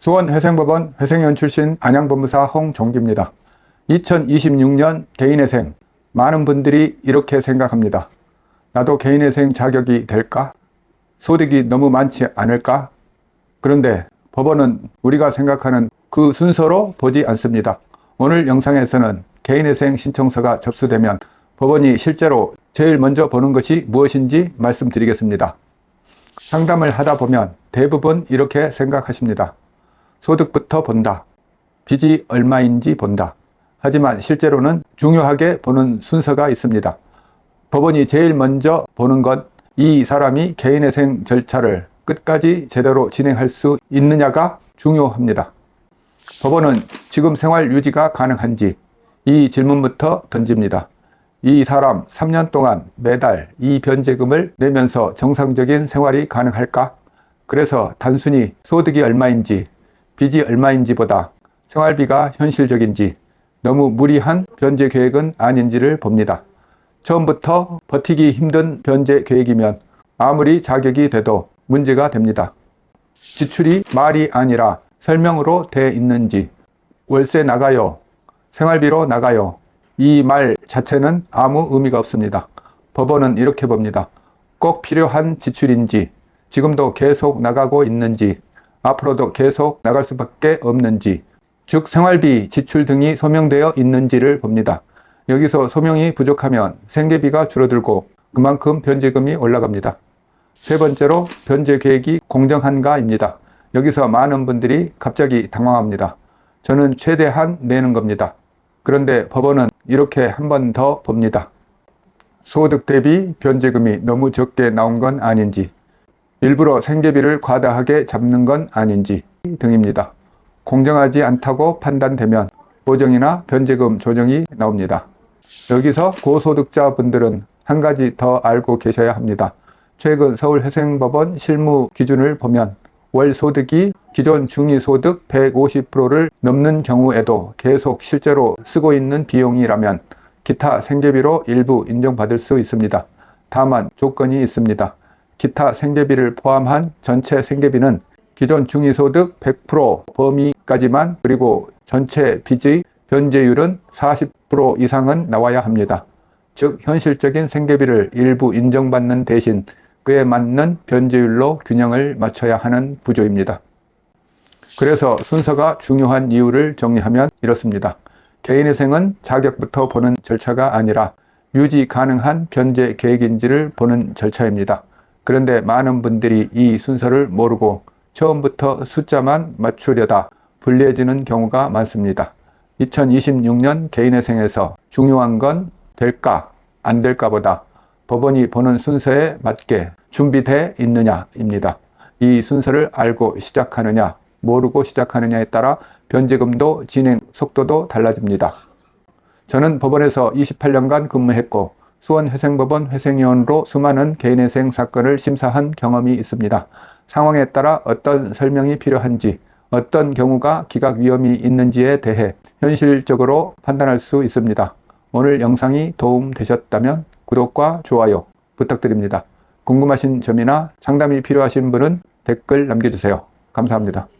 수원회생법원 회생위원 출신 안양법무사 홍종기입니다. 2026년 개인회생 많은 분들이 이렇게 생각합니다. 나도 개인회생 자격이 될까? 소득이 너무 많지 않을까? 그런데 법원은 우리가 생각하는 그 순서로 보지 않습니다. 오늘 영상에서는 개인회생 신청서가 접수되면 법원이 실제로 제일 먼저 보는 것이 무엇인지 말씀드리겠습니다. 상담을 하다 보면 대부분 이렇게 생각하십니다. 소득부터 본다. 빚이 얼마인지 본다. 하지만 실제로는 중요하게 보는 순서가 있습니다. 법원이 제일 먼저 보는 건이 사람이 개인회생 절차를 끝까지 제대로 진행할 수 있느냐가 중요합니다. 법원은 지금 생활 유지가 가능한지 이 질문부터 던집니다. 이 사람 3년 동안 매달 이 변제금을 내면서 정상적인 생활이 가능할까? 그래서 단순히 소득이 얼마인지 빚이 얼마인지보다 생활비가 현실적인지 너무 무리한 변제 계획은 아닌지를 봅니다. 처음부터 버티기 힘든 변제 계획이면 아무리 자격이 돼도 문제가 됩니다. 지출이 말이 아니라 설명으로 돼 있는지 월세 나가요. 생활비로 나가요. 이 말 자체는 아무 의미가 없습니다. 법원은 이렇게 봅니다. 꼭 필요한 지출인지, 지금도 계속 나가고 있는지, 앞으로도 계속 나갈 수밖에 없는지, 즉 생활비, 지출 등이 소명되어 있는지를 봅니다. 여기서 소명이 부족하면 생계비가 줄어들고 그만큼 변제금이 올라갑니다. 세 번째로 변제 계획이 공정한가입니다. 여기서 많은 분들이 갑자기 당황합니다. 저는 최대한 내는 겁니다. 그런데 법원은 이렇게 한 번 더 봅니다. 소득 대비 변제금이 너무 적게 나온 건 아닌지, 일부러 생계비를 과다하게 잡는 건 아닌지 등입니다. 공정하지 않다고 판단되면 보정이나 변제금 조정이 나옵니다. 여기서 고소득자분들은 한 가지 더 알고 계셔야 합니다. 최근 서울회생법원 실무 기준을 보면 월 소득이 기존 중위소득 150%를 넘는 경우에도 계속 실제로 쓰고 있는 비용이라면 기타 생계비로 일부 인정받을 수 있습니다. 다만 조건이 있습니다. 기타 생계비를 포함한 전체 생계비는 기존 중위소득 100% 범위까지만 그리고 전체 빚의 변제율은 40% 이상은 나와야 합니다. 즉 현실적인 생계비를 일부 인정받는 대신 그에 맞는 변제율로 균형을 맞춰야 하는 구조입니다. 그래서 순서가 중요한 이유를 정리하면 이렇습니다. 개인회생은 자격부터 보는 절차가 아니라 유지 가능한 변제 계획인지를 보는 절차입니다. 그런데 많은 분들이 이 순서를 모르고 처음부터 숫자만 맞추려다 불리해지는 경우가 많습니다. 2026년 개인회생에서 중요한 건 될까 안 될까보다 법원이 보는 순서에 맞게 준비돼 있느냐입니다. 이 순서를 알고 시작하느냐, 모르고 시작하느냐에 따라 변제금도 진행 속도도 달라집니다. 저는 법원에서 28년간 근무했고 수원회생법원 회생위원으로 수많은 개인회생 사건을 심사한 경험이 있습니다. 상황에 따라 어떤 설명이 필요한지, 어떤 경우가 기각 위험이 있는지에 대해 현실적으로 판단할 수 있습니다. 오늘 영상이 도움 되셨다면 구독과 좋아요 부탁드립니다. 궁금하신 점이나 상담이 필요하신 분은 댓글 남겨주세요. 감사합니다.